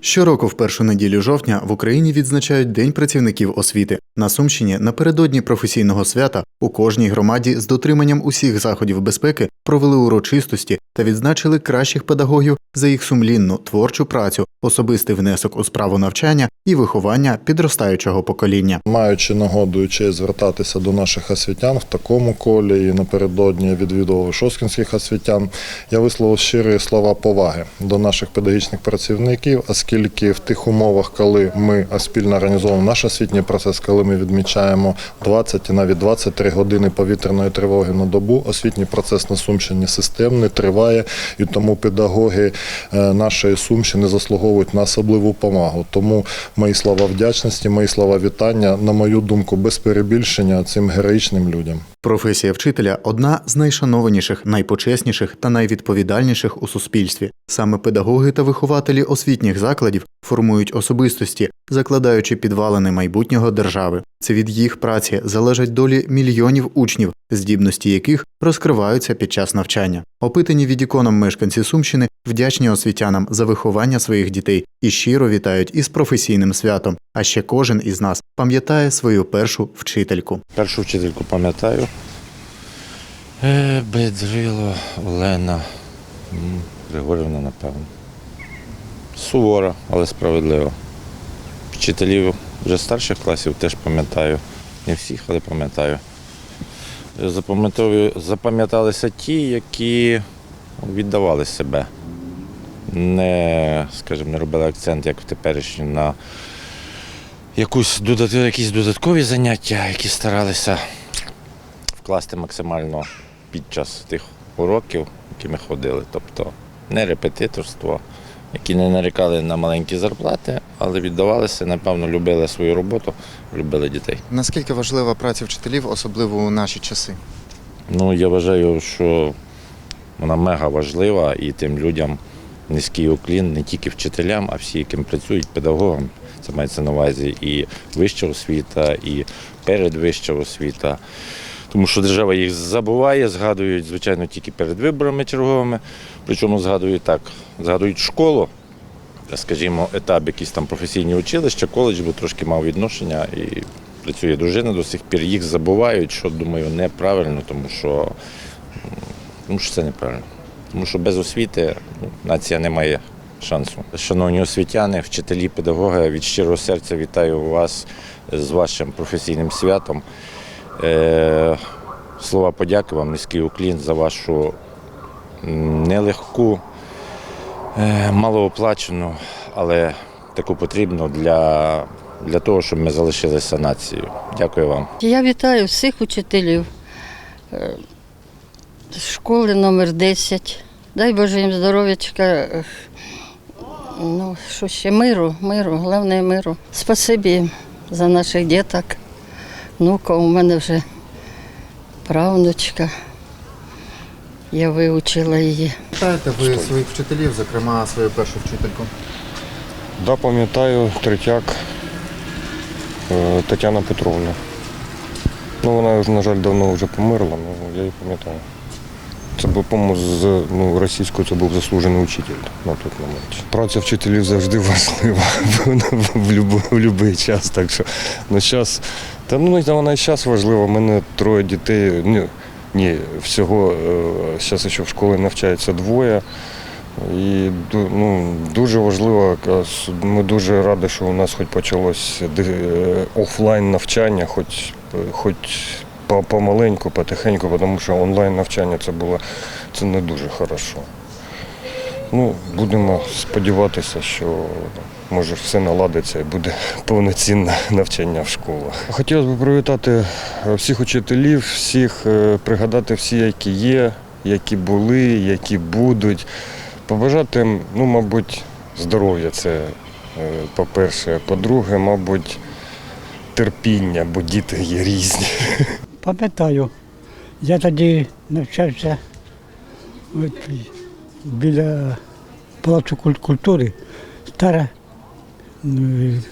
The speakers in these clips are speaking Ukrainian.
Щороку в першу неділю жовтня в Україні відзначають День працівників освіти. На Сумщині напередодні професійного свята у кожній громаді з дотриманням усіх заходів безпеки провели урочистості та відзначили кращих педагогів за їх сумлінну творчу працю, особистий внесок у справу навчання і виховання підростаючого покоління. Маючи нагоду і честь звертатися до наших освітян в такому колі і напередодні відвідував шоскінських освітян, я висловив щирі слова поваги до наших педагогічних працівників, оскільки в тих умовах, коли ми спільно організовуємо наш освітній процес, коли ми відмічаємо 20 і навіть 23 години повітряної тривоги на добу, освітній процес на Сумщині системний, триває, і тому педагоги е, нашої Сумщини заслуговують на особливу повагу. Тому мої слова вдячності, мої слова вітання, на мою думку, без перебільшення цим героїчним людям. Професія вчителя одна з найшанованіших, найпочесніших та найвідповідальніших у суспільстві. Саме педагоги та вихователі освітніх закладів формують особистості, закладаючи підвалини майбутнього держави. Це від їх праці залежать долі мільйонів учнів, здібності яких розкриваються під час навчання. Опитані відіконом мешканці Сумщини вдячні освітянам за виховання своїх дітей і щиро вітають із професійним святом. А ще кожен із нас пам'ятає свою першу вчительку. Першу вчительку пам'ятаю. Е, Бедрило, Олена Григорівна, напевно. Сувора, але справедлива. Вчителів вже старших класів теж пам'ятаю. Не всіх, але пам'ятаю. Запам'яталися ті, які віддавали себе. Не, скажімо, не робили акцент, як в на якусь якісь додаткові заняття, які старалися вкласти максимально під час тих уроків, які ми ходили. Тобто не репетиторство, які не нарікали на маленькі зарплати, але віддавалися, напевно, любили свою роботу, любили дітей. Наскільки важлива праця вчителів, особливо у наші часи? Ну, я вважаю, що вона мега важлива і тим людям низький уклін не тільки вчителям, а всі, яким працюють, педагогам. Це мається на увазі і вища освіта, і передвища освіта. Тому що держава їх забуває, згадують, звичайно, тільки перед виборами черговими. Причому згадують так, згадують школу, скажімо, етап якісь там професійні училища, коледж би трошки мав відношення і працює дружина до сих пір. Їх забувають, що думаю, неправильно, тому що, тому що це неправильно. Тому що без освіти ну, нація не має шансу. Шановні освітяни, вчителі, педагоги, від щирого серця вітаю вас з вашим професійним святом. Е, слова подяки вам, низький уклін за вашу нелегку, е, малооплачену, але таку потрібну для, для того, щоб ми залишилися нацією. Дякую вам. Я вітаю всіх учителів е, школи номер 10. Дай Боже їм здоров'ячка. Ну, що ще миру, миру, головне миру. Спасибі їм за наших діток. Внука, у мене вже правнучка. Я вивчила її. Пам'ятаєте ви своїх вчителів, зокрема свою першу вчительку? Да, пам'ятаю, третяк е, Тетяна Петровна. Ну, вона, на жаль, давно вже померла, але я її пам'ятаю. Це був, по-моєму, з ну, російською це був заслужений учитель на той момент. Праця вчителів завжди важлива в будь-який час. Так що ну, зараз, та ну вона і зараз важлива. У мене троє дітей. Ні, ні всього зараз ще в школі навчається двоє. І ну, дуже важливо, ми дуже раді, що у нас хоч почалось офлайн навчання, хоч, хоч помаленьку, потихеньку, тому що онлайн навчання це було це не дуже хорошо. Ну, будемо сподіватися, що може все наладиться і буде повноцінне навчання в школах. Хотілося б привітати всіх учителів, всіх е, пригадати всі, які є, які були, які будуть. Побажати, ну, мабуть, здоров'я це е, по-перше. По-друге, мабуть, терпіння, бо діти є різні. Пам'ятаю, я тоді навчався от, біля Палацу культури, стара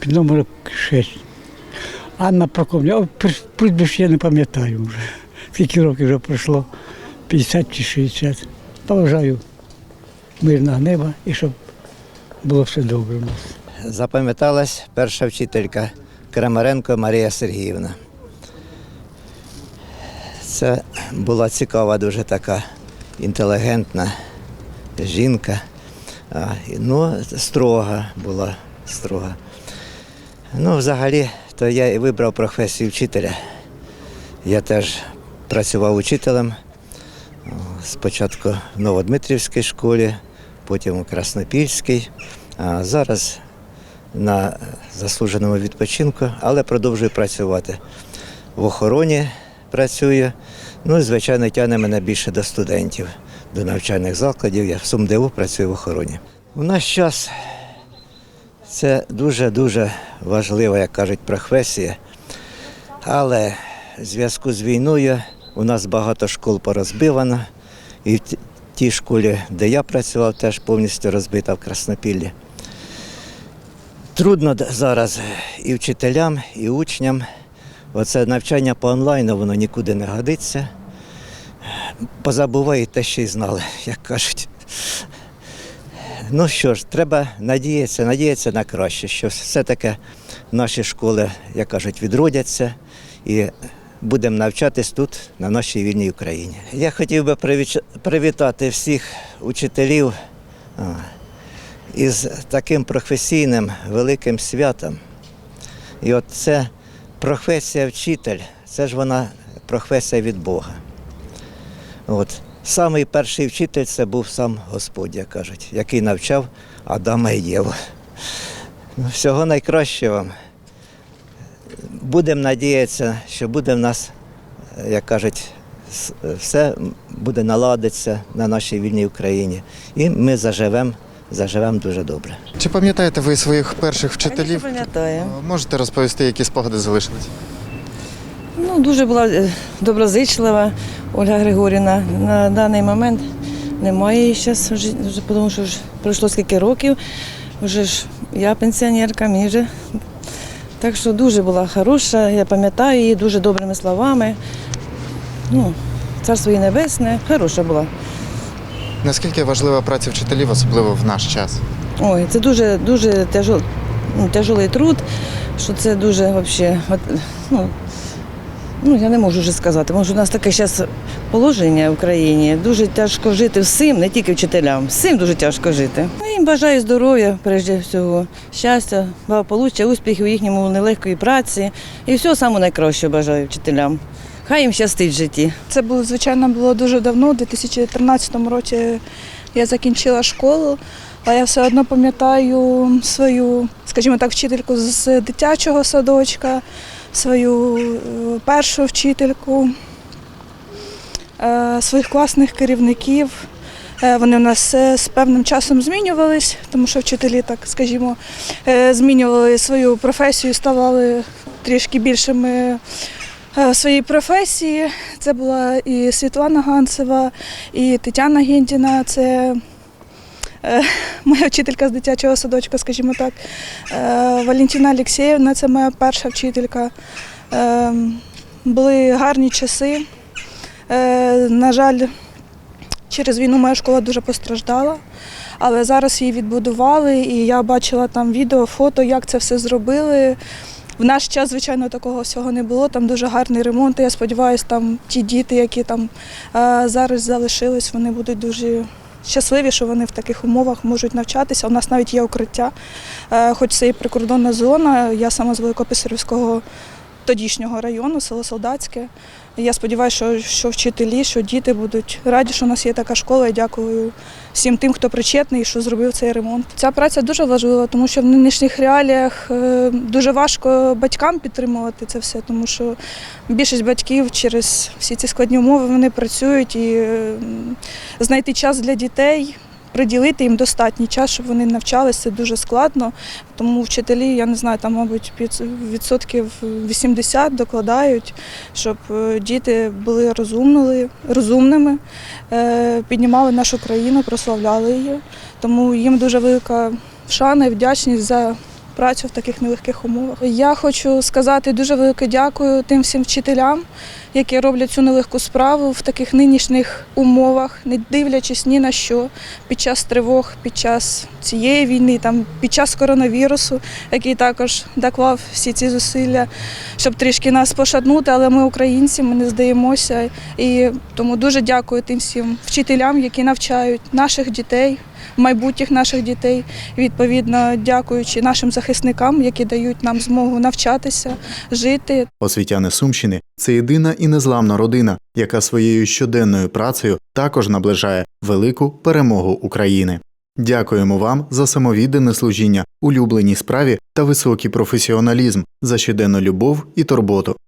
під номером 6. Анна прі- прізвище я не пам'ятаю вже. Скільки років вже пройшло, 50 чи 60. Поважаю мирного неба і щоб було все добре у нас. Запам'яталась перша вчителька Крамаренко Марія Сергіївна. Це була цікава, дуже така інтелігентна жінка. Ну, строга була строга. Ну, взагалі, то я і вибрав професію вчителя. Я теж працював учителем. Спочатку в Новодмитрівській школі, потім у Краснопільській. А зараз на заслуженому відпочинку, але продовжую працювати. В охороні працюю. Ну і, звичайно, тягне мене більше до студентів, до навчальних закладів. Я в СумДУ працюю в охороні. У наш час це дуже-дуже важлива, як кажуть, професія. Але в зв'язку з війною у нас багато школ порозбивано. І в тій школі, де я працював, теж повністю розбита в Краснопіллі. Трудно зараз і вчителям, і учням. Оце навчання по онлайну, воно нікуди не годиться. Позабувають те, що й знали, як кажуть. Ну що ж, треба надіятися, надіятися на краще, що все-таки наші школи, як кажуть, відродяться і будемо навчатись тут, на нашій вільній Україні. Я хотів би привітати всіх учителів. Із таким професійним великим святом. І от це професія вчитель, це ж вона професія від Бога. От. Самий перший вчитель це був сам Господь, як кажуть, який навчав Адама і Єву. Всього найкращого вам. Будемо надіятися, що буде в нас, як кажуть, все буде наладитися на нашій вільній Україні. І ми заживемо, заживемо дуже добре. Чи пам'ятаєте ви своїх перших вчителів? пам'ятаю. Е, Можете розповісти, які спогади залишились? Ну, дуже була е, доброзичлива Ольга Григорівна. На даний момент немає її зараз, вже, вже, тому що вже пройшло скільки років. Вже ж я пенсіонерка, мені вже. Так що дуже була хороша, я пам'ятаю її дуже добрими словами. Ну, царство її небесне, хороша була. Наскільки важлива праця вчителів, особливо в наш час? Ой, це дуже дуже тяжол, ну, тяжелий труд, що це дуже взагалі. Ну, ну, я не можу вже сказати, може у нас таке зараз положення в країні. Дуже тяжко жити всім, не тільки вчителям, всім дуже тяжко жити. Ну, їм бажаю здоров'я, прежде всього, щастя, благополуччя, успіхів у їхньому нелегкої праці. І всього найкращого бажаю вчителям. Хай їм щастить в житті. Це було, звичайно, було дуже давно. У 2013 році я закінчила школу, але я все одно пам'ятаю свою, скажімо так, вчительку з дитячого садочка, свою е, першу вчительку, е, своїх класних керівників. Е, Вони у нас з певним часом змінювались, тому що вчителі, так скажімо, змінювали свою професію, ставали трішки більшими своїй професії. Це була і Світлана Ганцева, і Тетяна Гіндіна. Це е, моя вчителька з дитячого садочка, скажімо так. Е, Валентина Олексєєвна, це моя перша вчителька. Е, Були гарні часи. Е, На жаль, через війну моя школа дуже постраждала. Але зараз її відбудували, і я бачила там відео, фото, як це все зробили. В наш час, звичайно, такого всього не було. Там дуже гарний ремонт. Я сподіваюся, там ті діти, які там е, зараз залишились, вони будуть дуже щасливі, що вони в таких умовах можуть навчатися. У нас навіть є укриття, Е, хоч це і прикордонна зона. Я сама з Великописарівського тодішнього району, село Солдатське. Я сподіваюся, що, що вчителі, що діти будуть раді, що у нас є така школа. І дякую всім тим, хто причетний, що зробив цей ремонт. Ця праця дуже важлива, тому що в нинішніх реаліях е, дуже важко батькам підтримувати це все, тому що більшість батьків через всі ці складні умови вони працюють і знайти час для дітей. Приділити їм достатній час, щоб вони навчалися, дуже складно. Тому вчителі, я не знаю, там, мабуть, відсотків 80 докладають, щоб е, діти були розумними, розумними, е, піднімали нашу країну, прославляли її. Тому їм дуже велика шана і вдячність за працю в таких нелегких умовах. Я хочу сказати дуже велике дякую тим всім вчителям, які роблять цю нелегку справу в таких нинішніх умовах, не дивлячись ні на що, під час тривог, під час цієї війни, там, під час коронавірусу, який також доклав всі ці зусилля, щоб трішки нас пошатнути, але ми українці, ми не здаємося. І тому дуже дякую тим всім вчителям, які навчають наших дітей, майбутніх наших дітей. Відповідно, дякуючи нашим захисникам, які дають нам змогу навчатися, жити. Освітяни Сумщини це єдина і незламна родина, яка своєю щоденною працею також наближає велику перемогу України. Дякуємо вам за самовіддане служіння, улюбленій справі та високий професіоналізм, за щоденну любов і турботу.